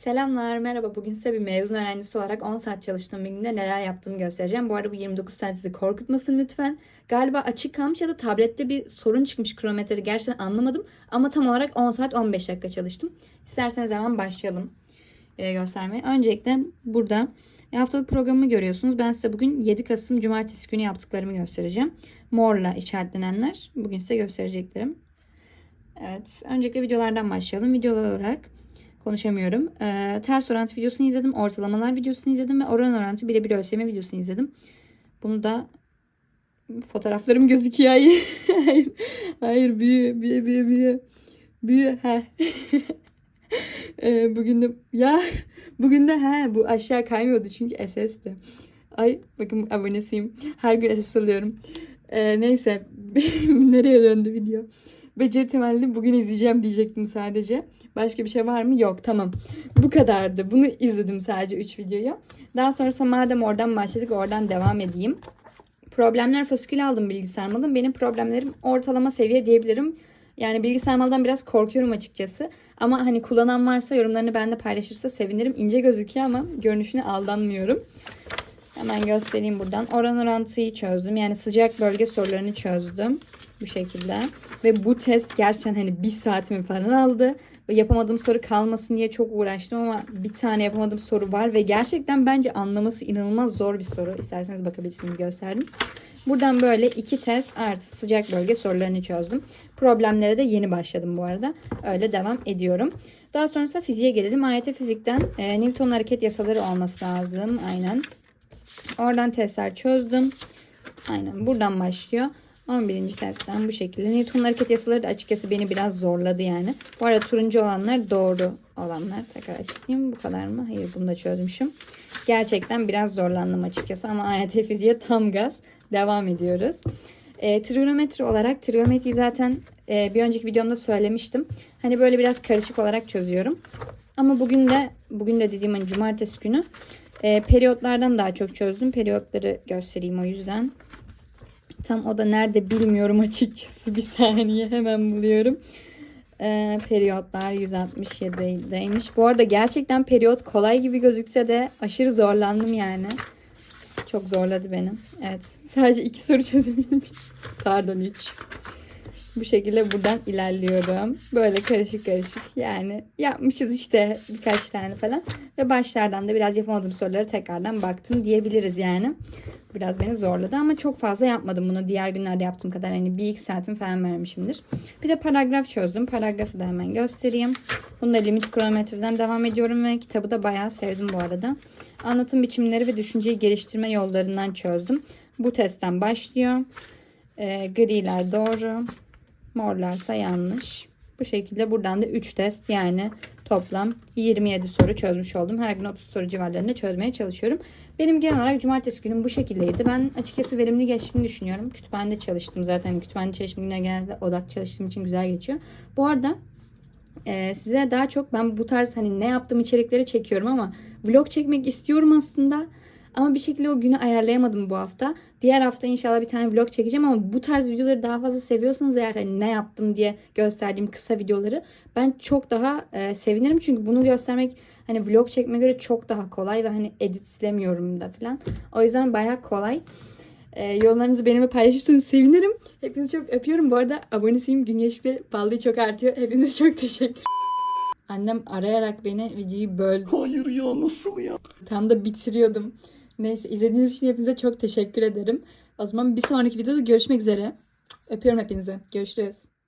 Selamlar, merhaba. Bugün size bir mezun öğrencisi olarak 10 saat çalıştığım bir günde neler yaptığımı göstereceğim. Bu arada bu 29 saat sizi korkutmasın lütfen. Galiba açık kalmış ya da tablette bir sorun çıkmış kronometreyi gerçekten anlamadım. Ama tam olarak 10 saat 15 dakika çalıştım. İsterseniz hemen başlayalım e, göstermeye. Öncelikle burada haftalık programımı görüyorsunuz. Ben size bugün 7 Kasım Cumartesi günü yaptıklarımı göstereceğim. Morla işaretlenenler. Bugün size göstereceklerim. Evet. Öncelikle videolardan başlayalım. Videolar olarak konuşamıyorum. Ee, ters orantı videosunu izledim. Ortalamalar videosunu izledim ve oran orantı birebir ölçemi videosunu izledim. Bunu da fotoğraflarım gözüküyor. Hayır. Hayır. Hayır. Büyü. Büyü. Büyü. Büyü. Büyü. He. Ee, bugün de ya bugün de he bu aşağı kaymıyordu çünkü SS'ti. Ay bakın abonesiyim. Her gün SS alıyorum. Ee, neyse nereye döndü video? Beceri temelli bugün izleyeceğim diyecektim sadece. Başka bir şey var mı? Yok tamam. Bu kadardı. Bunu izledim sadece 3 videoyu. Daha sonrasında madem oradan başladık oradan devam edeyim. Problemler fasikül aldım bilgisayar malım. Benim problemlerim ortalama seviye diyebilirim. Yani bilgisayar maldan biraz korkuyorum açıkçası. Ama hani kullanan varsa yorumlarını bende paylaşırsa sevinirim. İnce gözüküyor ama görünüşüne aldanmıyorum. Hemen göstereyim buradan. Oran orantıyı çözdüm. Yani sıcak bölge sorularını çözdüm. Bu şekilde. Ve bu test gerçekten hani bir saatimi falan aldı. Ve yapamadığım soru kalmasın diye çok uğraştım ama bir tane yapamadığım soru var. Ve gerçekten bence anlaması inanılmaz zor bir soru. İsterseniz bakabilirsiniz gösterdim. Buradan böyle iki test artı sıcak bölge sorularını çözdüm. Problemlere de yeni başladım bu arada. Öyle devam ediyorum. Daha sonrasında fiziğe gelelim. AYT fizikten e, Newton hareket yasaları olması lazım. Aynen. Oradan testler çözdüm. Aynen buradan başlıyor. 11. testten bu şekilde. Newton hareket yasaları da açıkçası beni biraz zorladı yani. Bu arada turuncu olanlar doğru olanlar. Tekrar açıklayayım. Bu kadar mı? Hayır bunu da çözmüşüm. Gerçekten biraz zorlandım açıkçası ama AYT fiziğe tam gaz devam ediyoruz. E, trigonometri olarak trigonometri zaten e, bir önceki videomda söylemiştim. Hani böyle biraz karışık olarak çözüyorum. Ama bugün de bugün de dediğim hani cumartesi günü e, periyotlardan daha çok çözdüm. Periyotları göstereyim o yüzden. Tam o da nerede bilmiyorum açıkçası. Bir saniye hemen buluyorum. E, periyotlar 167'deymiş. Bu arada gerçekten periyot kolay gibi gözükse de aşırı zorlandım yani. Çok zorladı beni. Evet. Sadece iki soru çözebilmiş. Pardon üç. Bu şekilde buradan ilerliyorum. Böyle karışık karışık yani yapmışız işte birkaç tane falan. Ve başlardan da biraz yapamadığım soruları tekrardan baktım diyebiliriz yani. Biraz beni zorladı ama çok fazla yapmadım bunu. Diğer günlerde yaptığım kadar hani bir iki saatim falan vermişimdir. Bir de paragraf çözdüm. Paragrafı da hemen göstereyim. Bunu da limit kronometreden devam ediyorum ve kitabı da bayağı sevdim bu arada. Anlatım biçimleri ve düşünceyi geliştirme yollarından çözdüm. Bu testten başlıyor. E, griler doğru. Morlarsa yanlış. Bu şekilde buradan da 3 test yani toplam 27 soru çözmüş oldum. Her gün 30 soru civarlarında çözmeye çalışıyorum. Benim genel olarak cumartesi günüm bu şekildeydi. Ben açıkçası verimli geçtiğini düşünüyorum. Kütüphanede çalıştım zaten. Kütüphanede çalışma günleri genelde odak çalıştığım için güzel geçiyor. Bu arada e, size daha çok ben bu tarz hani ne yaptığım içerikleri çekiyorum ama vlog çekmek istiyorum aslında. Ama bir şekilde o günü ayarlayamadım bu hafta. Diğer hafta inşallah bir tane vlog çekeceğim ama bu tarz videoları daha fazla seviyorsanız eğer hani ne yaptım diye gösterdiğim kısa videoları ben çok daha e, sevinirim. Çünkü bunu göstermek hani vlog çekme göre çok daha kolay ve hani editlemiyorum da falan. O yüzden bayağı kolay. E, yorumlarınızı benimle paylaşırsanız sevinirim. Hepinizi çok öpüyorum. Bu arada abonesiyim. Gün geçtikçe ballığı çok artıyor. Hepinize çok teşekkür Annem arayarak beni videoyu böldü. Hayır ya nasıl ya? Tam da bitiriyordum. Neyse izlediğiniz için hepinize çok teşekkür ederim. O zaman bir sonraki videoda görüşmek üzere. Öpüyorum hepinizi. Görüşürüz.